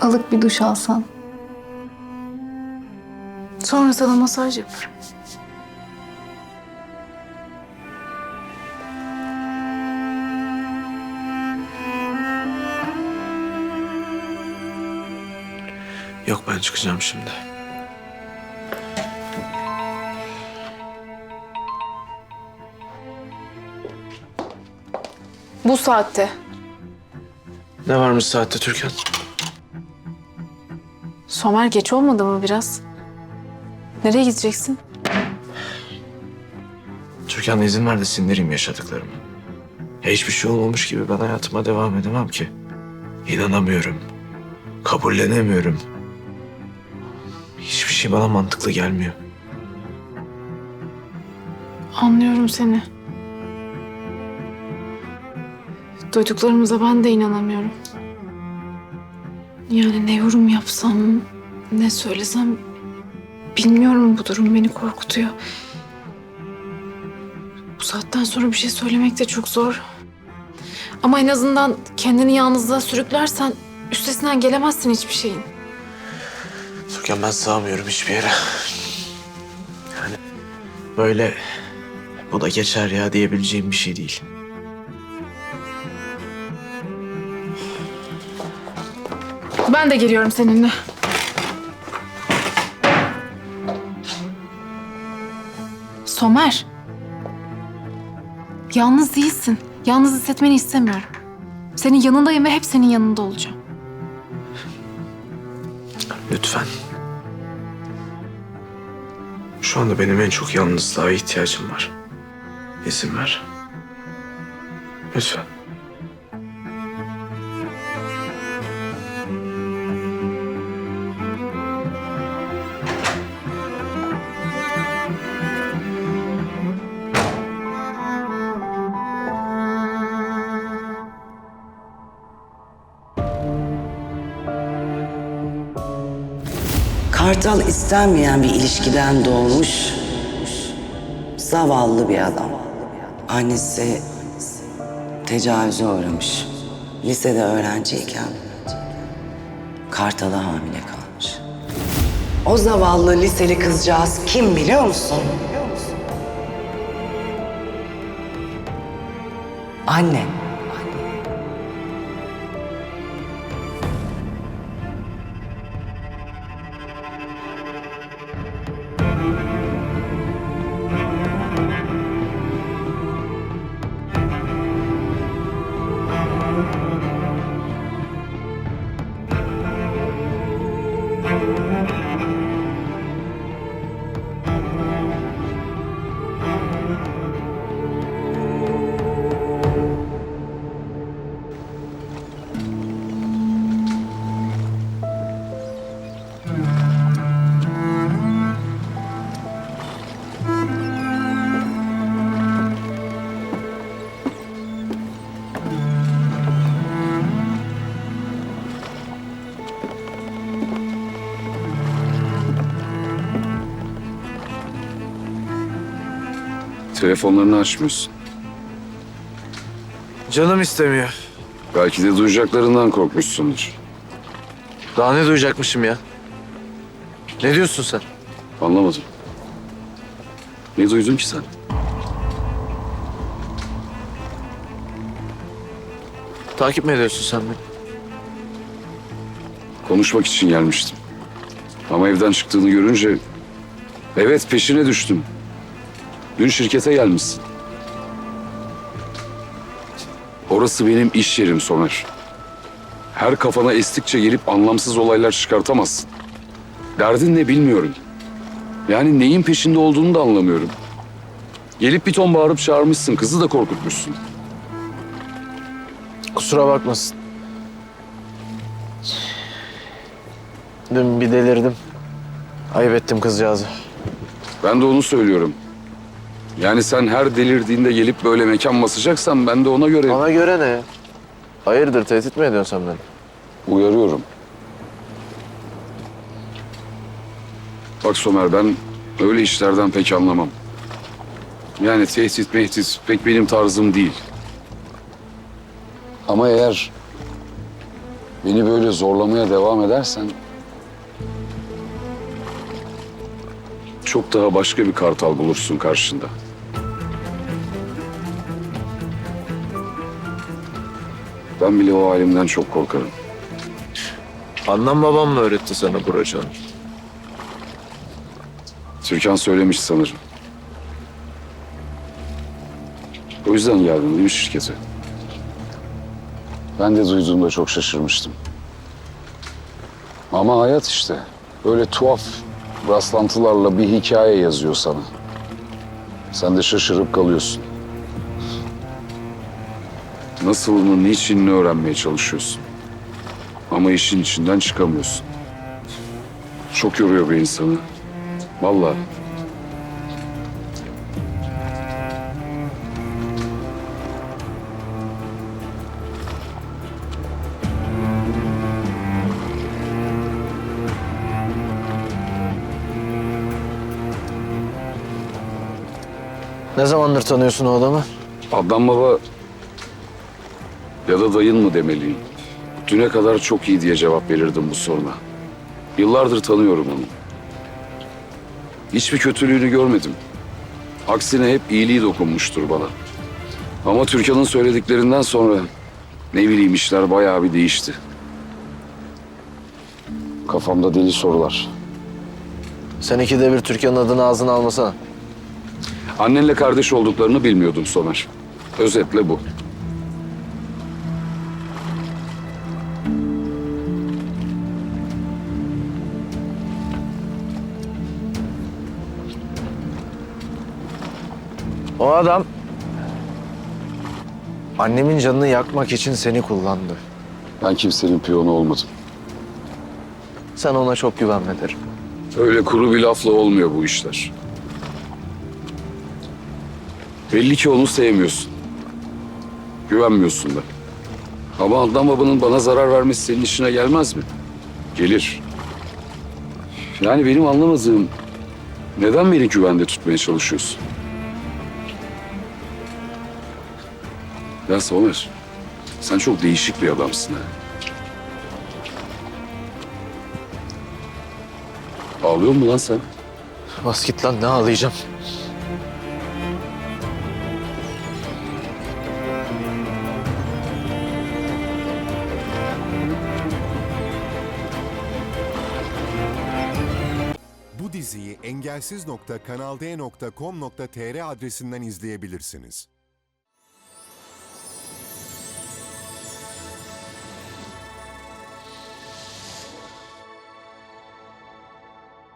Alık bir duş alsan. Sonra sana masaj yaparım. Yok ben çıkacağım şimdi. Bu saatte. Ne varmış saatte Türkan? Somer geç olmadı mı biraz? Nereye gideceksin? Türkan izin ver de sindireyim yaşadıklarımı. Ya hiçbir şey olmamış gibi ben hayatıma devam edemem ki. İnanamıyorum. Kabullenemiyorum. Hiçbir şey bana mantıklı gelmiyor. Anlıyorum seni. Duyduklarımıza ben de inanamıyorum. Yani ne yorum yapsam, ne söylesem bilmiyorum bu durum beni korkutuyor. Bu saatten sonra bir şey söylemek de çok zor. Ama en azından kendini yalnızlığa sürüklersen üstesinden gelemezsin hiçbir şeyin. Türkan ben sığamıyorum hiçbir yere. Yani böyle bu da geçer ya diyebileceğim bir şey değil. Ben de geliyorum seninle. Somer. Yalnız değilsin. Yalnız hissetmeni istemiyorum. Senin yanındayım ve hep senin yanında olacağım. Lütfen. Şu anda benim en çok yalnızlığa ihtiyacım var. İzin ver. Lütfen. Kartal istenmeyen bir ilişkiden doğmuş zavallı bir adam. Annesi tecavüze uğramış. Lisede öğrenciyken Kartal'a hamile kalmış. O zavallı liseli kızcağız kim biliyor musun? Anne. Telefonlarını açmıyorsun. Canım istemiyor. Belki de duyacaklarından korkmuşsundur. Daha ne duyacakmışım ya? Ne diyorsun sen? Anlamadım. Ne duydun ki sen? Takip mi ediyorsun sen beni? Konuşmak için gelmiştim. Ama evden çıktığını görünce... Evet peşine düştüm. Dün şirkete gelmişsin. Orası benim iş yerim Somer. Her kafana estikçe gelip anlamsız olaylar çıkartamazsın. Derdin ne bilmiyorum. Yani neyin peşinde olduğunu da anlamıyorum. Gelip bir ton bağırıp çağırmışsın, kızı da korkutmuşsun. Kusura bakmasın. Dün bir delirdim. Ayıp ettim kızcağızı. Ben de onu söylüyorum. Yani sen her delirdiğinde gelip böyle mekan basacaksan ben de ona göre... Bana göre ne? Hayırdır tehdit mi ediyorsun sen beni? Uyarıyorum. Bak Somer ben öyle işlerden pek anlamam. Yani tehdit mehdit pek benim tarzım değil. Ama eğer beni böyle zorlamaya devam edersen... ...çok daha başka bir kartal bulursun karşında. Ben bile o halimden çok korkarım. Annem babam mı öğretti sana bu raconu? Türkan söylemiş sanırım. O yüzden geldin değil mi şirkete? Ben de duyduğumda çok şaşırmıştım. Ama hayat işte. Böyle tuhaf rastlantılarla bir hikaye yazıyor sana. Sen de şaşırıp kalıyorsun. Nasılını, niçinini öğrenmeye çalışıyorsun. Ama işin içinden çıkamıyorsun. Çok yoruyor bir insanı. Vallahi. Ne zamandır tanıyorsun o adamı? Adnan baba ya da dayın mı demeliyim. Düne kadar çok iyi diye cevap verirdim bu soruna. Yıllardır tanıyorum onu. Hiçbir kötülüğünü görmedim. Aksine hep iyiliği dokunmuştur bana. Ama Türkan'ın söylediklerinden sonra ne bileyim işler bayağı bir değişti. Kafamda deli sorular. Sen ikide bir Türkan'ın adını ağzına almasana. Annenle kardeş olduklarını bilmiyordum Somer. Özetle bu. O adam annemin canını yakmak için seni kullandı. Ben kimsenin piyonu olmadım. Sen ona çok güvenme derim. Öyle kuru bir lafla olmuyor bu işler. Belli ki onu sevmiyorsun. Güvenmiyorsun da. Ama Adnan babanın bana zarar vermesi senin işine gelmez mi? Gelir. Yani benim anlamadığım neden beni güvende tutmaya çalışıyorsun? Ya Somer, sen çok değişik bir adamsın ha. Ağlıyor mu lan sen? Bas git lan ne ağlayacağım. Bu diziyi engelsiz.kanalde.com.tr adresinden izleyebilirsiniz.